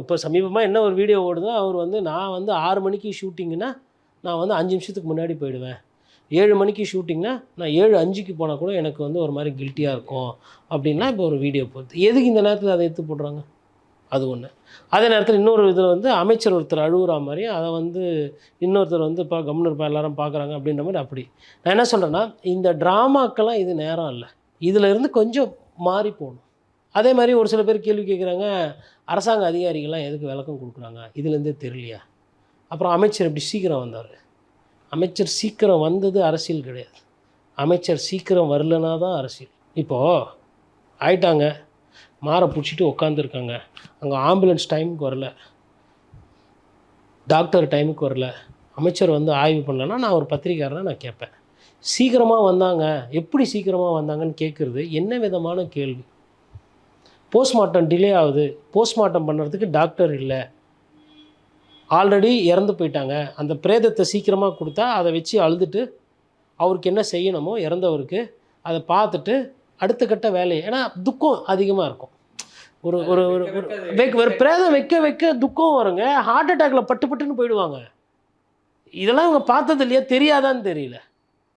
இப்போ சமீபமாக என்ன ஒரு வீடியோ ஓடுதோ அவர் வந்து நான் வந்து ஆறு மணிக்கு ஷூட்டிங்கன்னா நான் வந்து அஞ்சு நிமிஷத்துக்கு முன்னாடி போயிடுவேன். ஏழு மணிக்கு ஷூட்டிங்னா நான் ஏழு அஞ்சுக்கு போனால் கூட எனக்கு வந்து ஒரு மாதிரி கில்ட்டியாக இருக்கும் அப்படின்லாம் இப்போ ஒரு வீடியோ போகுது எதுக்கு இந்த நேரத்தில் அதை எடுத்து போடுறாங்க? அது ஒன்று அதே நேரத்தில் இன்னொரு இதில் வந்து அமைச்சர் ஒருத்தர் அழுகுற மாதிரி அதை வந்து இன்னொருத்தர் வந்து இப்போ கவர்னர் இருப்பா எல்லாரும் பார்க்குறாங்க அப்படின்ற மாதிரி அப்படி. நான் என்ன சொல்கிறேன்னா இந்த ட்ராமாக்கெல்லாம் இது நேரம் இல்லை. இதில் இருந்து கொஞ்சம் மாறி போகணும். அதே மாதிரி ஒரு சில பேர் கேள்வி கேட்குறாங்க அரசாங்க அதிகாரிகள்லாம் எதுக்கு விளக்கம் கொடுக்குறாங்க? இதுலேருந்தே தெரியலையா? அப்புறம் அமைச்சர் எப்படி சீக்கிரம் வந்தார். அமைச்சர் சீக்கிரம் வந்தது அரசியல் கிடையாது. அமைச்சர் சீக்கிரம் வரலனா தான் அரசியல். இப்போது ஆயிட்டாங்க. மாற பிடிச்சிட்டு உட்காந்துருக்காங்க அங்கே ஆம்புலன்ஸ் டைமுக்கு வரல. டாக்டர் டைமுக்கு வரல. அமைச்சர் வந்து ஆய்வு பண்ணலன்னா நான் ஒரு பத்திரிக்கையாளராக நான் கேட்பேன். சீக்கிரமாக வந்தாங்க. எப்படி சீக்கிரமாக வந்தாங்கன்னு கேட்குறது என்ன விதமான கேள்வி? போஸ்ட்மார்ட்டம் டிலே ஆகுது. போஸ்ட்மார்ட்டம் பண்ணுறதுக்கு டாக்டர் இல்லை. ஆல்ரெடி இறந்து போயிட்டாங்க. அந்த பிரேதத்தை சீக்கிரமாக கொடுத்தா அதை வச்சு அழுதுட்டு அவருக்கு என்ன செய்யணுமோ இறந்தவருக்கு அதை பார்த்துட்டு அடுத்த கட்ட வேலையை ஏன்னா துக்கம் அதிகமாக இருக்கும். ஒரு ஒரு ஒரு ஒரு வைக்க ஒரு பிரேதம் வைக்க வைக்க துக்கம் வருங்க. ஹார்ட் அட்டாக்ல பட்டு பட்டுன்னு போயிடுவாங்க. இதெல்லாம் இவங்க பார்த்தது இல்லையா? தெரியாதான்னு தெரியல.